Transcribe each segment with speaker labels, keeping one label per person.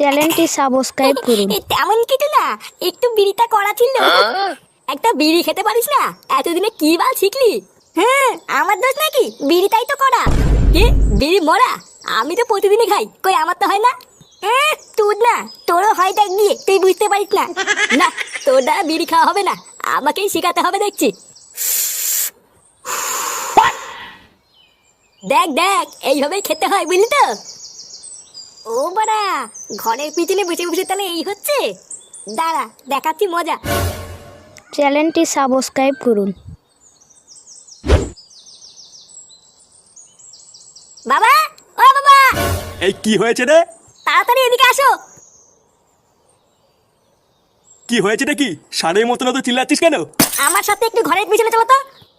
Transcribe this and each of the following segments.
Speaker 1: চ্যানেলটি সাবস্ক্রাইব করুন।
Speaker 2: তেমন কিছু না। একটু বিড়িটা করা ছিল। একটা বিড়ি খেতে পারিস না? এতদিনে কি বাল শিখলি? হ্যাঁ আমার দোষ নাকি? বিড়িটাই তো করা কি? বিড়ি মরা আমি তো প্রতিদিনই খাই। কই আমার তো হয় না? হ্যাঁ তুই না। তোরও হয় দেখ গিয়ে। তুই বুঝতে পারিস না। না তোর দ্বারা বিড়ি খাওয়া হবে না। আমাকেই শেখাতে হবে দেখছি। দেখ দেখ এইভাবেই খেতে হয় বুঝলি তো? ও বাড়া ঘরের পিছনে বসে বসে তাহলে এই হচ্ছে? দাঁড়া দেখাচ্ছি মজা।
Speaker 1: চ্যানেলটি সাবস্ক্রাইব করুন।
Speaker 2: বাবা ও বাবা!
Speaker 3: এই কি হয়েছে রে?
Speaker 2: তাড়াতাড়ি এদিকে আসো।
Speaker 3: কি হয়েছে রে কি? সারের মতন তো চিল্লাচ্ছিস কেন?
Speaker 2: আমার সাথে একটু ঘরের পিছনে চলো তো।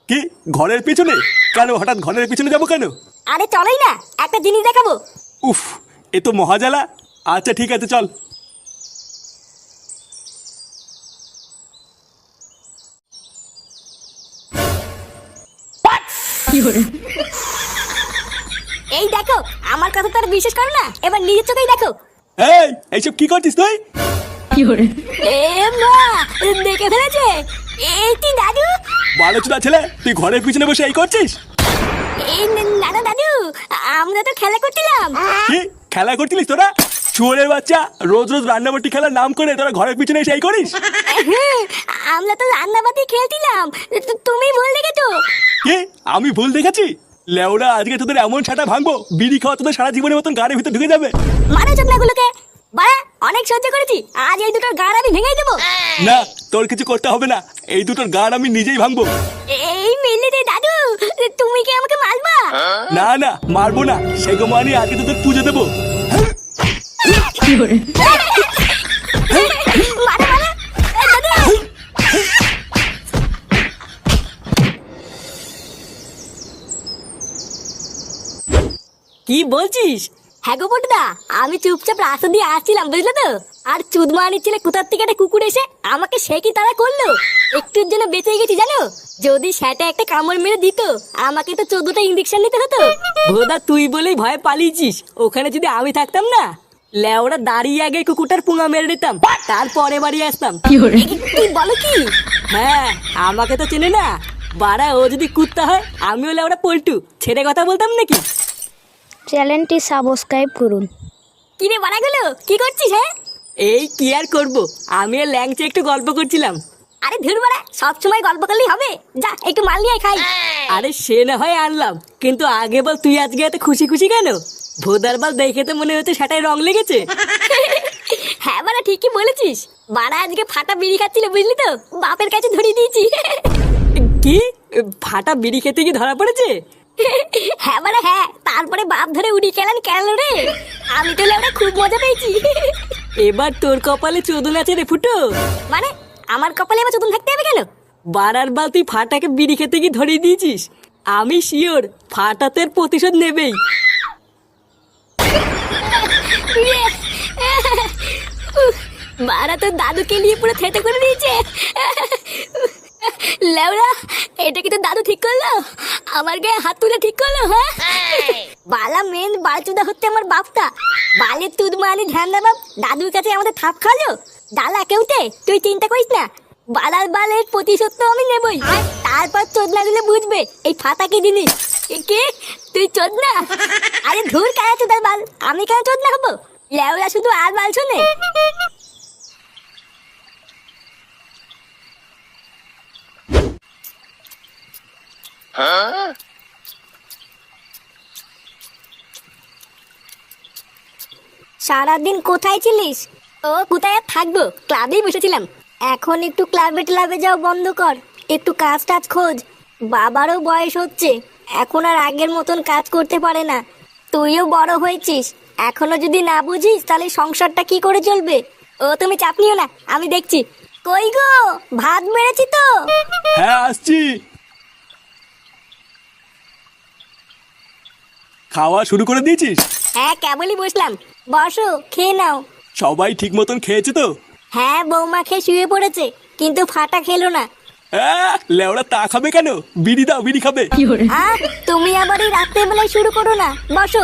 Speaker 3: কি? ঘরের পিছনে? কেন হঠাৎ ঘরের পিছনে যাব কেন?
Speaker 2: আরে চলোই না একটা জিনিস দেখাবো।
Speaker 3: উফ এ তো মহাজালা। আচ্ছা ঠিক আছে চল।
Speaker 2: এই দেখো আমার কথা তো আর বিশ্বাস করো না। এবার নিজের চোখেই দেখো।
Speaker 3: এই এইসব কি করছিস তুই?
Speaker 2: এ মা দেখে ফেলেছে। এই কি দাদু।
Speaker 3: ভালো চুদা ছেলে তুই ঘরের পিছনে বসে এই করছিস?
Speaker 2: এই না না দাদু আমরা তো খেলা করছিলাম।
Speaker 3: কি? খেলা করছিলিস তোরা? চুয়ারের বাচ্চা রোজ রোজ রান্নাবাটি খেলার নাম করে তোরা ঘরের পিছনে এসে এই করিস?
Speaker 2: আমরা তো রান্নাবাতি খেলছিলাম। তুমি ভুল দেখেছ।
Speaker 3: কি? আমি ভুল দেখেছি? লেওরা আজকে তোদের এমন ছাটা ভাঙবো বিড়ি খাওয়া তোদের সারা জীবনের মতন গাড়ির ভিতরে ঢুকে যাবে।
Speaker 2: মানে চোখনাগুলোকে বাড়া অনেক সহ্য করেছি। আজ এই দুটোর গাড় আমি ভেঙে দেবো।
Speaker 3: না তোর কিছু করতে হবে না। এই দুটোর গান আমি নিজেই ভাঙবো।
Speaker 2: এই মিলে দে দাদু তুমি কি আমাকে মারবা?
Speaker 3: না না মারবো না। সেগো মানি আজকে তোদের পুজো দেবো।
Speaker 2: মারা মারা।
Speaker 4: কি বলছিস?
Speaker 2: হ্যাঁ গো বটদা আমি চুপচাপ রাস্তা দিয়ে আসছিলাম বুঝলে তো? আর চুদমানি ছেলে কোথার থেকে একটা কুকুর এসে আমাকে সে কি তারা করল? একটুর জন্য বেঁচে গেছি জানো? যদি সেটা একটা কামড় মেরে দিত আমাকে তো চোদ্দটা ইঞ্জেকশন নিতে হতো।
Speaker 4: ভোদা তুই বলেই ভয়ে পালিয়েছিস। ওখানে যদি আমি থাকতাম না লেওরা দাঁড়িয়ে আগে কুকুরটার পুঙা মেরে দিতাম। তারপরে বাড়ি আসতাম।
Speaker 2: কি বলো কি?
Speaker 4: হ্যাঁ আমাকে তো চেনে না। বাড়া ও যদি কুত্তা হয় আমিও লেওরা পল্টু। ছেড়ে কথা বলতাম নাকি?
Speaker 1: চ্যানেলটি সাবস্ক্রাইব করুন।
Speaker 2: কিনে বাড়া গেলো? কি করছিস হ্যাঁ?
Speaker 4: এই কি আর করব? আমি আর ল্যাংচে একটু গল্প করছিলাম।
Speaker 2: আরে ধুর বাড়া সবসময় গল্প করলেই হবে। যা একটু মাল নিয়ে খাই।
Speaker 4: আরে সে না হয় আনলাম। কিন্তু আগে বল তুই আজকে এত খুশি খুশি কেন? ভোদার বল দেখে তো মনে হচ্ছে সেটাই রং লেগেছে।
Speaker 2: হ্যাঁ বাড়া ঠিকই বলেছিস। বাড়া আজকে ফাটা বিড়ি খাচ্ছিল বুঝলি তো? বাপের কাছে ধরিয়ে দিয়েছি।
Speaker 4: কি? ফাটা বিড়ি খেতে কি ধরা পড়েছে?
Speaker 2: হ্যাঁ মানে হ্যাঁ তারপরে বাপ ধরে উড়ি খেলেন কেন রে? আমি তো আমরা খুব মজা পেয়েছি।
Speaker 4: এবার তোর কপালে চোদন আছে রে ফুটো।
Speaker 2: মানে আমার কপালে এবার চতুন থাকতে হবে কেন?
Speaker 4: বারার বাল তুই ফাটাকে বিড়ি খেতে কি ধরিয়ে দিয়েছিস। আমি শিওর ফাটাতের প্রতিশোধ নেবেই।
Speaker 2: বারা তো দাদুকে নিয়ে পুরো থেতে করে দিয়েছে। লেওরা এটা কি তো দাদু ঠিক করল? আমার গায়ে হাত তুলে ঠিক করল হ্যাঁ? বালা মেন বালচুদা হচ্ছে আমার বাপটা। বালের তুদ মানে ধ্যান দে দাদুর কাছে আমাদের থাপ খালো ডালা কেউতে তুই চিন্তা করিস না। বালার বালের প্রতিশোধ তো আমি নেবই। তারপর চোদনা দিলে বুঝবে এই ফাতা কি জিনিস? কে? তুই চোদনা? আরে ধুর কেন চোদার বাল? আমি কেন চোদনা হব? লেওরা শুধু আর বাল শোনে। সারাদিন কোথায় ছিলিস? ও, কোথায় আর থাকব? ক্লাবেই বসেছিলাম। এখন একটু ক্লাবে ক্লাবে যাও বন্ধ কর। একটু কাজ টাজ খোঁজ। বাবারও বয়স হচ্ছে। এখন আর আগের মতন কাজ করতে পারে না। তুইও বড় হয়েছিস। এখনও যদি না বুঝিস, তাহলে সংসারটা কি করে চলবে? ও, তুমি চাপ নিও না। আমি দেখছি। কই গো? ভাত মেরেছি তো?
Speaker 3: হ্যাঁ আসছি। খাওয়া শুরু করে দিয়েছিস?
Speaker 2: হ্যাঁ কেবলই বসলাম। বসো খেয়ে নাও।
Speaker 3: সবাই ঠিক মতন খেয়েছে তো?
Speaker 2: হ্যাঁ বৌমা খেয়ে শুয়ে পড়েছে কিন্তু ফাটা খেলো না।
Speaker 3: আহ, লেওড়া তা খাবে কেন? বিড়ি দাও বিড়ি খাবে।
Speaker 2: আহ, তুমি আবার এই রাত্রেবেলায় শুরু করো না। বসো।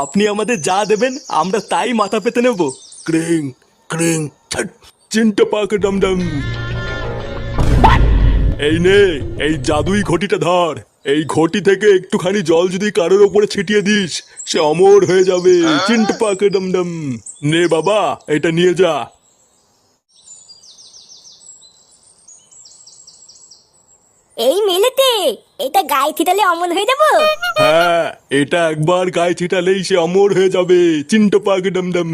Speaker 3: আপনি আমাদের যা দেবেন আমরা তাই মাথা পেতে নেব। ক্রিং ক্রিং ছট, চিন্তা পাক ডমডম এই নে এই জাদুই ঘটিটা ধর। এই ঘটি থেকে একটুখানি জল যদি কারোর ওপরে ছিটিয়ে দিস সে অমর হয়ে যাবে। চিন্ট পাকে ডমডম নে বাবা এটা নিয়ে যা।
Speaker 2: এই মেলেতে এটা গায়ে থিতালে অমল হয়ে যাব?
Speaker 3: হ্যাঁ এটা একবার গায়ে ছিটালেই সে অমর হয়ে যাবে। চিন্ট পাকে ডমডম।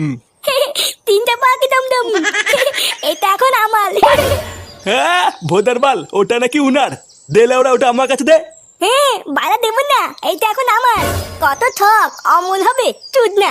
Speaker 2: তিনটা পাখি দমদম এটা এখন আমার
Speaker 3: হ্যাঁ ভোদারবাল ওটা নাকি উনার? দেলে ওরা ওটা আমার কাছে দে।
Speaker 2: হ্যাঁ বাড়া দেবো না এইটা এখন আমার কত ঠক অমল হবে চুদ না।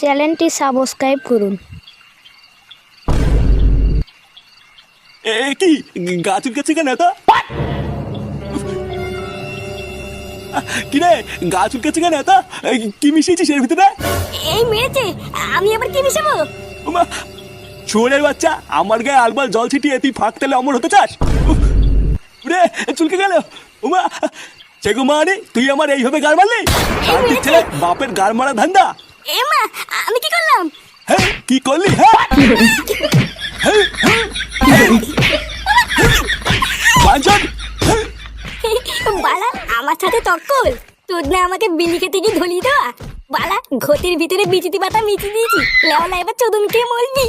Speaker 1: চ্যানেলটি সাবস্ক্রাইব করুন।
Speaker 3: এ কি? গাছের কাছে কেন তো কি রে? গাছ উঠকাচ্ছে কেন এত কি মিশিয়েছিস এর ভিতরে?
Speaker 2: এই মেরেছে আমি আবার কি মিশাবো?
Speaker 3: ওমা, শুয়োরের বাচ্চা আমার গায়ে আলবাল জল ছিটিয়ে তুই ফাঁক তেলে অমর হতে চাস? রে চুলকে গেল। উমা চেগু মানে তুই আমার এইভাবে গার মারলি? আর বাপের গার মারা ধান্দা।
Speaker 2: এ মা আমি কি করলাম?
Speaker 3: হ্যাঁ কি করলি? হ্যাঁ? হ্যাঁ, হ্যাঁ।
Speaker 2: বালা আমার সাথে তক্কল। তোর না আমাকে বিলি খেতে গিয়ে ধলিয়ে দেওয়া? বালা ঘটির ভিতরে বিচিতি পাতা মিচি দিয়েছি। লেওলা এবার চোদন খেয়ে মরবি।